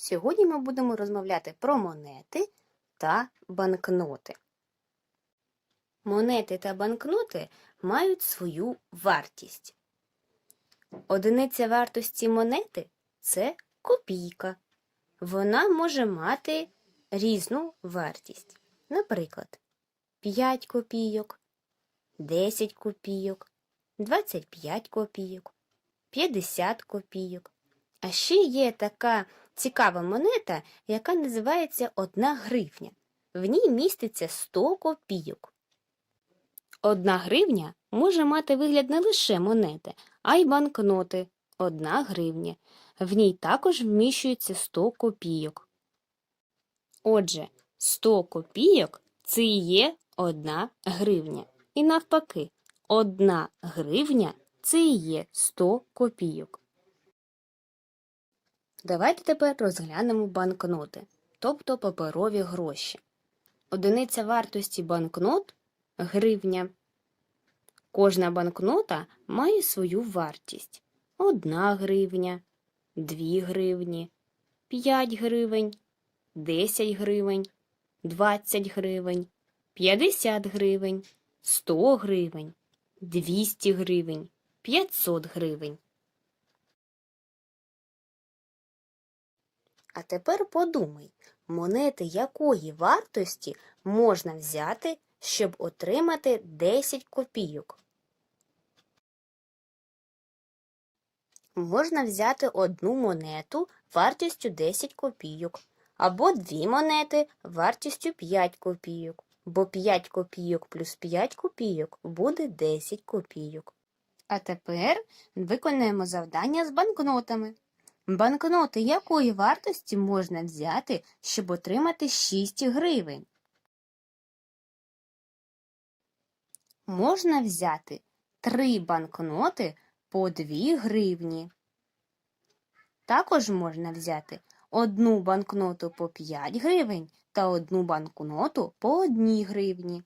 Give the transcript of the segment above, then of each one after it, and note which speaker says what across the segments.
Speaker 1: Сьогодні ми будемо розмовляти про монети та банкноти. Монети та банкноти мають свою вартість. Одиниця вартості монети це копійка. Вона може мати різну вартість. Наприклад, 5 копійок, 10 копійок, 25 копійок, 50 копійок. А ще є така цікава монета, яка називається 1 гривня. В ній міститься 100 копійок. Одна гривня може мати вигляд не лише монети, а й банкноти 1 гривня. В ній також вміщується 100 копійок. Отже, 100 копійок це є 1 гривня. І навпаки, 1 гривня це є 100 копійок. Давайте тепер розглянемо банкноти, тобто паперові гроші. Одиниця вартості банкнот гривня. Кожна банкнота має свою вартість: 1 гривня, 2 гривні, 5 гривень, 10 гривень, 20 гривень, 50 гривень, 100 гривень, 200 гривень, 500 гривень. А тепер подумай, монети якої вартості можна взяти, щоб отримати 10 копійок? Можна взяти одну монету вартістю 10 копійок, або дві монети вартістю 5 копійок, бо 5 копійок плюс 5 копійок буде 10 копійок. А тепер виконаємо завдання з банкнотами. Банкноти якої вартості можна взяти, щоб отримати 6 гривень? Можна взяти 3 банкноти по 2 гривні. Також можна взяти одну банкноту по 5 гривень та одну банкноту по 1 гривні.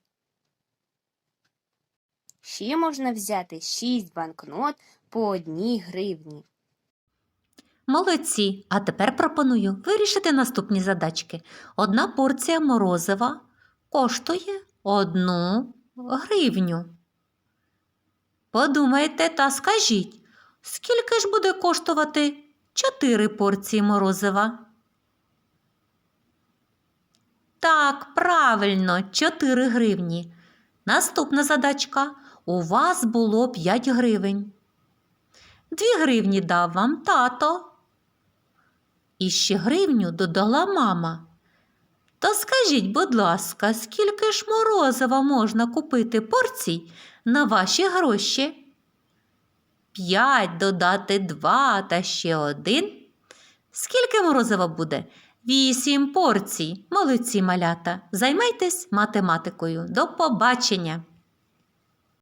Speaker 1: Ще можна взяти 6 банкнот по 1 гривні.
Speaker 2: Молодці! А тепер пропоную вирішити наступні задачки. Одна порція морозива коштує одну гривню. Подумайте та скажіть, скільки ж буде коштувати 4 порції морозива? Так, правильно, 4 гривні. Наступна задачка. У вас було 5 гривень. 2 гривні дав вам тато. І ще гривню додала мама. То скажіть, будь ласка, скільки ж морозива можна купити порцій на ваші гроші? П'ять додати два та ще один. Скільки морозива буде? Вісім порцій. Молодці малята. Займайтесь математикою. До побачення!